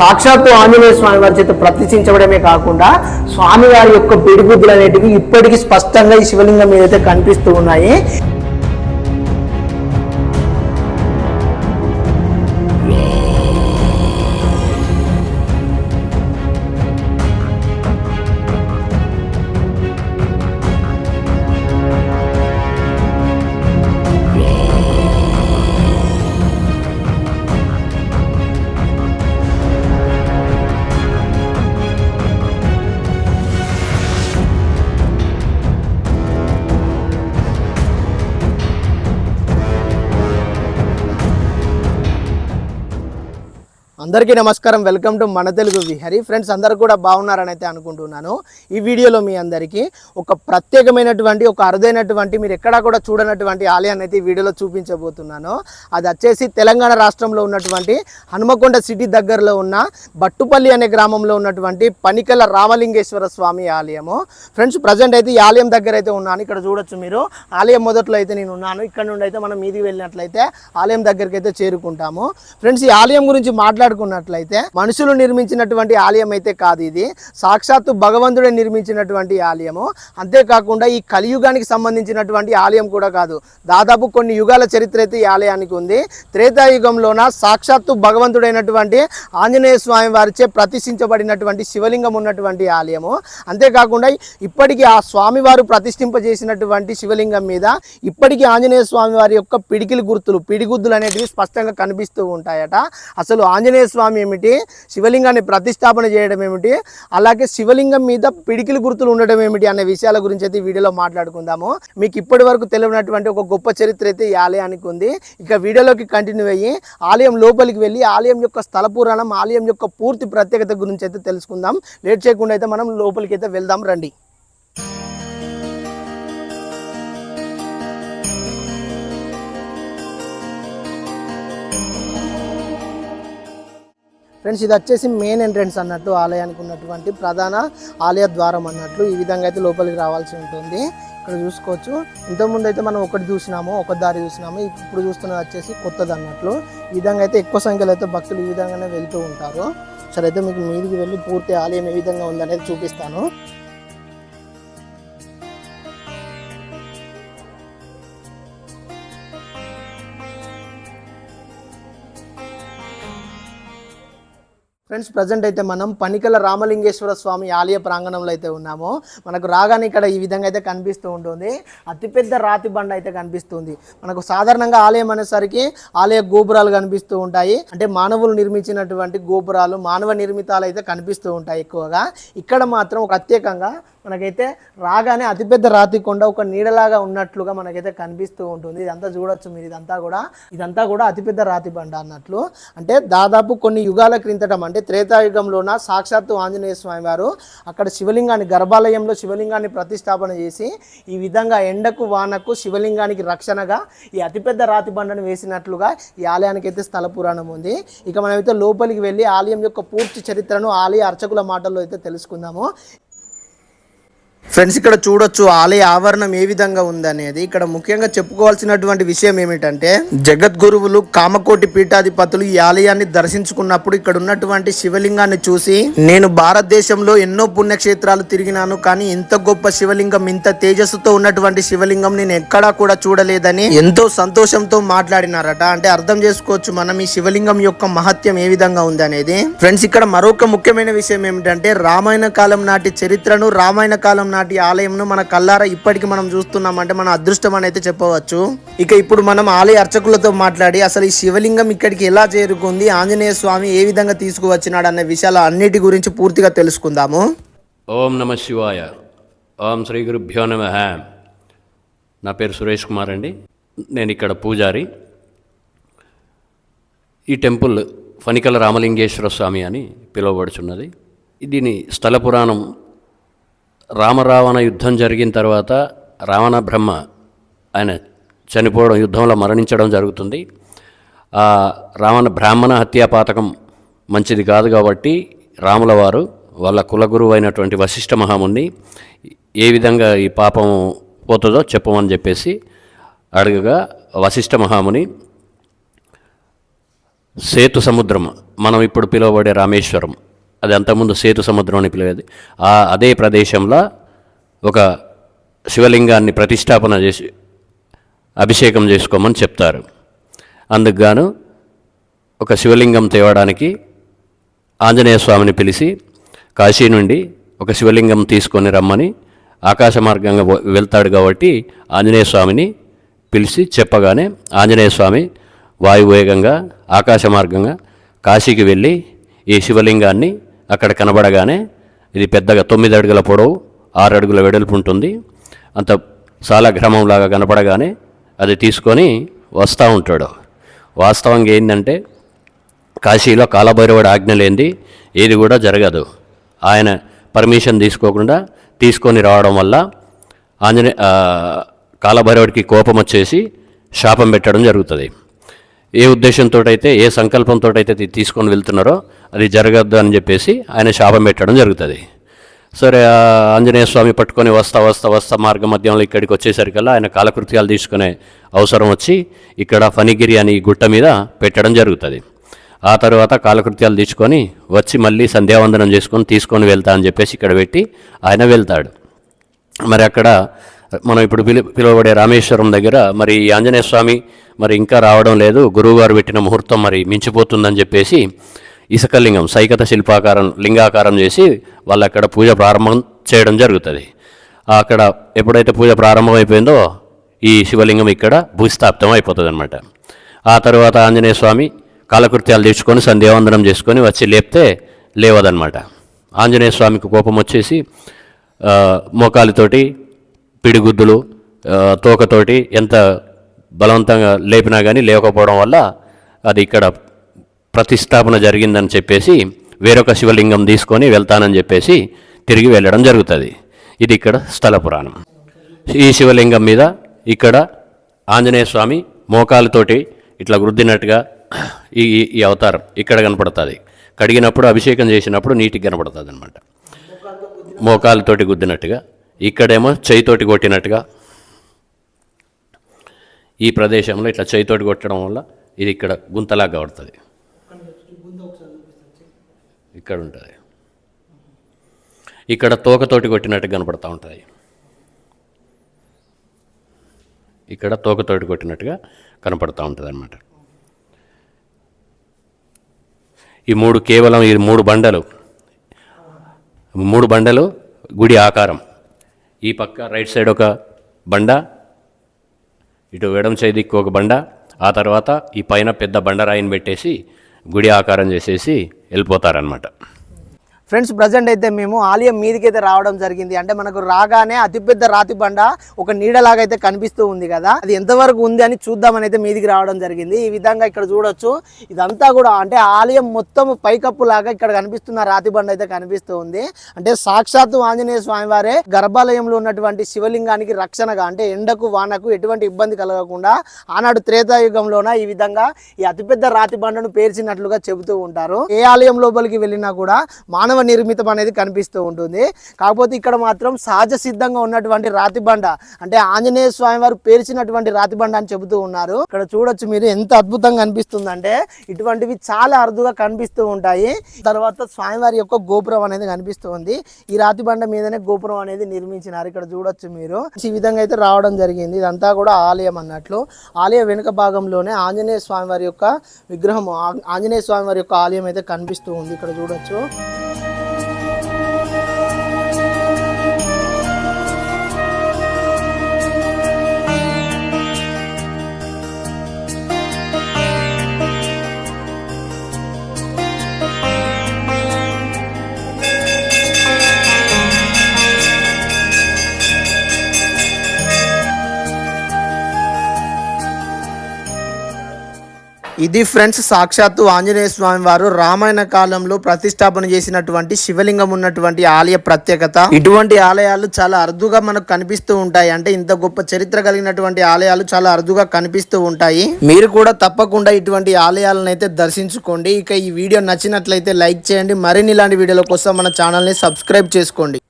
సాక్షాత్తు ఆంజనేయ స్వామి వారి చేత ప్రతిష్ఠించబడమే కాకుండా స్వామివారి యొక్క పిడిగుద్దులు అనేటివి ఇప్పటికీ స్పష్టంగా ఈ శివలింగం ఏదైతే కనిపిస్తూ ఉన్నాయి అందరికీ నమస్కారం. వెల్కమ్ టు మన తెలుగు విహరి. ఫ్రెండ్స్ అందరు కూడా బాగున్నారని అయితే అనుకుంటున్నాను. ఈ వీడియోలో మీ అందరికీ ఒక ప్రత్యేకమైనటువంటి ఒక అరుదైనటువంటి మీరు ఎక్కడా కూడా చూడనటువంటి ఆలయాన్ని అయితే ఈ వీడియోలో చూపించబోతున్నాను. అది వచ్చేసి తెలంగాణ రాష్ట్రంలో ఉన్నటువంటి హనుమకొండ సిటీ దగ్గరలో ఉన్న బట్టుపల్లి అనే గ్రామంలో ఉన్నటువంటి పనికల రామలింగేశ్వర స్వామి ఆలయము. ఫ్రెండ్స్ ప్రజెంట్ అయితే ఈ ఆలయం దగ్గర అయితే ఉన్నాను. ఇక్కడ చూడొచ్చు మీరు. ఆలయం మొదట్లో అయితే నేను ఉన్నాను. ఇక్కడ నుండి అయితే మనం మీదికి వెళ్ళినట్లయితే ఆలయం దగ్గరికి అయితే చేరుకుంటాము. ఫ్రెండ్స్ ఈ ఆలయం గురించి మాట్లాడుకున్నట్లయితే మనుషులు నిర్మించినటువంటి ఆలయం అయితే కాదు ఇది. సాక్షాత్తు భగవంతుడే నిర్మించినటువంటి ఆలయము. అంతేకాకుండా ఈ కలియుగానికి సంబంధించినటువంటి ఆలయం కూడా కాదు. దాదాపు కొన్ని యుగాల చరిత్ర అయితే ఈ ఆలయానికి ఉంది. త్రేతాయుగంలోన సాక్షాత్తు భగవంతుడైనటువంటి ఆంజనేయ స్వామి వారిచే ప్రతిష్ఠించబడినటువంటి శివలింగం ఉన్నటువంటి ఆలయము. అంతేకాకుండా ఇప్పటికీ ఆ స్వామివారు ప్రతిష్ఠింపజేసినటువంటి శివలింగం మీద ఇప్పటికీ ఆంజనేయ స్వామి వారి యొక్క పిడికిలి గుర్తులు పిడిగుద్దులు అనేటివి స్పష్టంగా కనిపిస్తూ ఉంటాయట. అసలు ఆంజనేయ స్వామి ఏమిటి? శివలింగాన్ని ప్రతిష్టాపన చేయడం ఏమిటి? అలాగే శివలింగం మీద పిడికిలి గుర్తులు ఉండడం ఏమిటి అనే విషయాల గురించి అయితే వీడియోలో మాట్లాడుకుందాము. మీకు ఇప్పటి వరకు తెలియనటువంటి ఒక గొప్ప చరిత్ర అయితే ఈ ఆలయానికి ఉంది. ఇక వీడియోలోకి కంటిన్యూ అయ్యి ఆలయం లోపలికి వెళ్ళి ఆలయం యొక్క స్థల పురాణం ఆలయం యొక్క పూర్తి ప్రత్యేకత గురించి అయితే తెలుసుకుందాం. లేట్ చేయకుండా అయితే మనం లోపలికి అయితే వెళ్దాం రండి. ఫ్రెండ్స్ ఇది వచ్చేసి మెయిన్ ఎంట్రన్స్ అన్నట్టు ఆలయానికి ఉన్నటువంటి ప్రధాన ఆలయ ద్వారం అన్నట్లు ఈ విధంగా అయితే లోపలికి రావాల్సి ఉంటుంది. ఇక్కడ చూసుకోవచ్చు. ఇంతకుముందు అయితే మనం ఒకటి చూసినాము ఒక దారి చూసినాము. ఇప్పుడు చూస్తున్నది వచ్చేసి కొత్తది అన్నట్లు. ఈ విధంగా అయితే ఎక్కువ సంఖ్యలో అయితే భక్తులు ఈ విధంగానే వెళ్తూ ఉంటారు. సరే అయితే మీకు మీదికి వెళ్ళి పూర్తి ఆలయం ఏ విధంగా ఉందనేది చూపిస్తాను. ఫ్రెండ్స్ ప్రజెంట్ అయితే మనం పనికల రామలింగేశ్వర స్వామి ఆలయ ప్రాంగణంలో అయితే ఉన్నాము. మనకు రాగానే ఇక్కడ ఈ విధంగా అయితే కనిపిస్తూ ఉంటుంది. అతిపెద్ద రాతి బండ అయితే కనిపిస్తుంది. మనకు సాధారణంగా ఆలయం అనేసరికి ఆలయ గోపురాలు కనిపిస్తూ ఉంటాయి. అంటే మానవులు నిర్మించినటువంటి గోపురాలు మానవ నిర్మితాలు అయితే కనిపిస్తూ ఉంటాయి ఎక్కువగా. ఇక్కడ మాత్రం ప్రత్యేకంగా మనకైతే రాగానే అతిపెద్ద రాతి కొండ ఒక నీడలాగా ఉన్నట్లుగా మనకైతే కనిపిస్తూ ఉంటుంది. ఇదంతా చూడొచ్చు మీరు. ఇదంతా కూడా ఇదంతా కూడా అతిపెద్ద రాతి బండ అన్నట్లు. అంటే దాదాపు కొన్ని యుగాల క్రిందటం అంటే త్రేతాయుగంలోన సాక్షాత్తు ఆంజనేయ స్వామి వారు అక్కడ శివలింగాన్ని గర్భాలయంలో శివలింగాన్ని ప్రతిష్టాపన చేసి ఈ విధంగా ఎండకు వానకు శివలింగానికి రక్షణగా ఈ అతిపెద్ద రాతి బండను వేసినట్లుగా ఈ ఆలయానికి అయితే స్థల పురాణం ఉంది. ఇక మనమైతే లోపలికి వెళ్ళి ఆలయం యొక్క పూర్తి చరిత్రను ఆలయ అర్చకుల మాటల్లో అయితే తెలుసుకుందాము. ఫ్రెండ్స్ ఇక్కడ చూడొచ్చు ఆలయ ఆవరణం ఏ విధంగా ఉందనేది. ఇక్కడ ముఖ్యంగా చెప్పుకోవాల్సినటువంటి విషయం ఏమిటంటే జగద్గురువులు కామకోటి పీఠాధిపతులు ఈ ఆలయాన్ని దర్శించుకున్నప్పుడు ఇక్కడ ఉన్నటువంటి శివలింగాన్ని చూసి నేను భారతదేశంలో ఎన్నో పుణ్యక్షేత్రాలు తిరిగినాను కానీ ఇంత గొప్ప శివలింగం ఇంత తేజస్సుతో ఉన్నటువంటి శివలింగం నేను ఎక్కడా కూడా చూడలేదని ఎంతో సంతోషంతో మాట్లాడినారట. అంటే అర్థం చేసుకోవచ్చు మనం ఈ శివలింగం యొక్క మహత్యం ఏ విధంగా ఉంది అనేది ఫ్రెండ్స్ ఇక్కడ మరొక ముఖ్యమైన విషయం ఏమిటంటే రామాయణ కాలం నాటి చరిత్రను రామాయణ కాలం నాటి ఆలయంను మన కల్లార ఇప్పటికి మనం చూస్తున్నామంటే మన అదృష్టం అని అయితే చెప్పవచ్చు. ఇక ఇప్పుడు మనం ఆలయ అర్చకులతో మాట్లాడి అసలు ఈ శివలింగం ఇక్కడికి ఎలా చేరుకుంది ఆంజనేయ స్వామి ఏ విధంగా తీసుకువచ్చినాడు అనే విషయాలు అన్నిటి గురించి పూర్తిగా తెలుసుకుందాము. ఓం నమ శివాయ. ఓం శ్రీ గురుభ్యో నమ. నా పేరు సురేష్ కుమార్ అండి. నేను ఇక్కడ పూజారి. ఈ టెంపుల్ ఫణికల రామలింగేశ్వర స్వామి అని పిలువబడుచున్నది. దీని స్థల పురాణం రామరావణ యుద్ధం జరిగిన తర్వాత రావణ బ్రహ్మ ఆయన చనిపోవడం యుద్ధంలో మరణించడం జరుగుతుంది. ఆ రావణ బ్రాహ్మణ హత్యా పాతకం మంచిది కాదు కాబట్టి రాముల వారు వాళ్ళ కులగురువు అయినటువంటి వశిష్ఠ మహాముని ఏ విధంగా ఈ పాపం పోతుందో చెప్పమని చెప్పేసి అడగగా వశిష్ఠ మహాముని సేతు సముద్రం మనం ఇప్పుడు పిలువబడే రామేశ్వరం అది అంతకుముందు సేతు సముద్రం అని పిలివేది ఆ అదే ప్రదేశంలో ఒక శివలింగాన్ని ప్రతిష్టాపన చేసి అభిషేకం చేసుకోమని చెప్తారు. అందుకు గాను ఒక శివలింగం తేవడానికి ఆంజనేయ స్వామిని పిలిచి కాశీ నుండి ఒక శివలింగం తీసుకొని రమ్మని ఆకాశ మార్గంగా వెళ్తాడు కాబట్టి ఆంజనేయ స్వామిని పిలిచి చెప్పగానే ఆంజనేయ స్వామి వాయువేగంగా ఆకాశ మార్గంగా కాశీకి వెళ్ళి ఈ శివలింగాన్ని అక్కడ కనబడగానే ఇది పెద్దగా తొమ్మిది అడుగుల పొడవు ఆరు అడుగుల వెడల్పు ఉంటుంది. అంత సాలగ్రామంలాగా కనపడగానే అది తీసుకొని వస్తూ ఉంటాడు. వాస్తవంగా ఏంటంటే కాశీలో కాలభైరవుడు ఆజ్ఞ లేనిది ఏది కూడా జరగదు. ఆయన పర్మిషన్ తీసుకోకుండా తీసుకొని రావడం వల్ల ఆంజనే కాలభైరవుడికి కోపం వచ్చేసి శాపం పెట్టడం జరుగుతుంది. ఏ ఉద్దేశంతో అయితే ఏ సంకల్పంతో అయితే తీసుకొని వెళ్తున్నారో అది జరగద్దు అని చెప్పేసి ఆయన శాపం పెట్టడం జరుగుతుంది. సరే ఆంజనేయ స్వామి పట్టుకొని వస్తా వస్తా వస్తా మార్గ మధ్యంలో ఇక్కడికి వచ్చేసరికల్లా ఆయన కాలకృత్యాలు తీసుకునే అవసరం వచ్చి ఇక్కడ ఫణిగిరి అని ఈ గుట్ట మీద పెట్టడం జరుగుతుంది. ఆ తర్వాత కాలకృత్యాలు తీసుకొని వచ్చి మళ్ళీ సంధ్యావందనం చేసుకొని తీసుకొని వెళ్తా అని చెప్పేసి ఇక్కడ పెట్టి ఆయన వెళ్తాడు. మరి అక్కడ మనం ఇప్పుడు పిలు పిలువబడే రామేశ్వరం దగ్గర మరి ఈ ఆంజనేయ స్వామి మరి ఇంకా రావడం లేదు. గురువుగారు పెట్టిన ముహూర్తం మరి మించిపోతుందని చెప్పేసి ఇసుక లింగం సైకత శిల్పాకారం లింగాకారం చేసి వాళ్ళు అక్కడ పూజ ప్రారంభం చేయడం జరుగుతుంది. అక్కడ ఎప్పుడైతే పూజ ప్రారంభమైపోయిందో ఈ శివలింగం ఇక్కడ భూస్థాప్తం అయిపోతుంది అనమాట ఆ తర్వాత ఆంజనేయ స్వామి కాలకృత్యాలు తీర్చుకొని సంధ్యావందనం చేసుకొని వచ్చి లేపితే లేవదనమాట ఆంజనేయ స్వామికి కోపం వచ్చేసి మోకాలితోటి పిడిగుద్దులు తోకతోటి ఎంత బలవంతంగా లేపినా కానీ లేకపోవడం వల్ల అది ఇక్కడ ప్రతిష్టాపన జరిగిందని చెప్పేసి వేరొక శివలింగం తీసుకొని వెళ్తానని చెప్పేసి తిరిగి వెళ్ళడం జరుగుతుంది. ఇది ఇక్కడ స్థల పురాణం. ఈ శివలింగం మీద ఇక్కడ ఆంజనేయ స్వామి మోకాలతోటి ఇట్లా వృద్ధినట్టుగా ఈ ఈ- ఈ అవతారం ఇక్కడ కనపడుతుంది. కడిగినప్పుడు అభిషేకం చేసినప్పుడు నీటికి కనపడుతుంది అనమాట మోకాలతోటి గుద్దినట్టుగా ఇక్కడేమో చేయితోటి కొట్టినట్టుగా ఈ ప్రదేశంలో ఇట్లా చేయితోటి కొట్టడం వల్ల ఇది ఇక్కడ గుంతలాగా పడుతుంది. ఇక్కడ ఉంటుంది ఇక్కడ తోకతోటి కొట్టినట్టు కనపడతా ఉంటుంది. ఇక్కడ తోకతోటి కొట్టినట్టుగా కనపడతా ఉంటుంది అనమాట ఈ మూడు కేవలం ఈ మూడు బండలు మూడు బండలు గుడి ఆకారం. ఈ పక్క రైట్ సైడ్ ఒక బండ ఇటు ఎడమ సైడ్ దిక్కు ఒక బండ ఆ తర్వాత ఈ పైన పెద్ద బండరాయిని పెట్టేసి గుడి ఆకారం చేసేసి వెళ్ళిపోతారనమాట ఫ్రెండ్స్ ప్రజెంట్ అయితే మేము ఆలయం మీదకి అయితే రావడం జరిగింది. అంటే మనకు రాగానే అతిపెద్ద రాతి బండ ఒక నీడలాగా అయితే కనిపిస్తూ ఉంది కదా. అది ఎంతవరకు ఉంది అని చూద్దామని అయితే మీదికి రావడం జరిగింది. ఈ విధంగా ఇక్కడ చూడొచ్చు. ఇదంతా కూడా అంటే ఆలయం మొత్తం పైకప్పు లాగా ఇక్కడ కనిపిస్తున్న రాతి బండ అయితే కనిపిస్తూ ఉంది. అంటే సాక్షాత్తు ఆంజనేయ స్వామి వారే గర్భాలయంలో ఉన్నటువంటి శివలింగానికి రక్షణగా అంటే ఎండకు వానకు ఎటువంటి ఇబ్బంది కలగకుండా ఆనాడు త్రేతాయుగంలోన ఈ విధంగా ఈ అతిపెద్ద రాతి బండను పేర్చినట్లుగా చెబుతూ ఉంటారు. ఏ ఆలయం లోపలికి వెళ్ళినా కూడా మానవ నిర్మితం అనేది కనిపిస్తూ ఉంటుంది. కాకపోతే ఇక్కడ మాత్రం సహజ సిద్ధంగా ఉన్నటువంటి రాతి బండ అంటే ఆంజనేయ స్వామి వారు పేర్చినటువంటి రాతిబండ అని చెబుతూ ఉన్నారు. ఇక్కడ చూడొచ్చు మీరు ఎంత అద్భుతంగా అనిపిస్తుందంటే ఇటువంటివి చాలా అరుదుగా కనిపిస్తూ ఉంటాయి. తర్వాత స్వామివారి యొక్క గోపురం అనేది కనిపిస్తూ ఉంది. ఈ రాతి బండ మీదనే గోపురం అనేది నిర్మించినారు. ఇక్కడ చూడొచ్చు మీరు. ఈ విధంగా అయితే రావడం జరిగింది. ఇదంతా కూడా ఆలయం అన్నట్లు. ఆలయ వెనుక భాగంలోనే ఆంజనేయ స్వామి వారి యొక్క విగ్రహం ఆంజనేయ స్వామి వారి యొక్క ఆలయం అయితే కనిపిస్తూ ఉంది. ఇక్కడ చూడొచ్చు. ఇది ఫ్రెండ్స్ సాక్షాత్తు ఆంజనేయ స్వామి వారు రామాయణ కాలంలో ప్రతిష్టాపన చేసినటువంటి శివలింగం ఉన్నటువంటి ఆలయ ప్రత్యేకత. ఇటువంటి ఆలయాలు చాలా అరుదుగా మనకు కనిపిస్తూ ఉంటాయి. అంటే ఇంత గొప్ప చరిత్ర కలిగినటువంటి ఆలయాలు చాలా అరుదుగా కనిపిస్తూ ఉంటాయి. మీరు కూడా తప్పకుండా ఇటువంటి ఆలయాలను అయితే దర్శించుకోండి. ఇక ఈ వీడియో నచ్చినట్లయితే లైక్ చేయండి. మరిన్ని ఇలాంటి వీడియోల కోసం మన ఛానల్ని సబ్స్క్రైబ్ చేసుకోండి.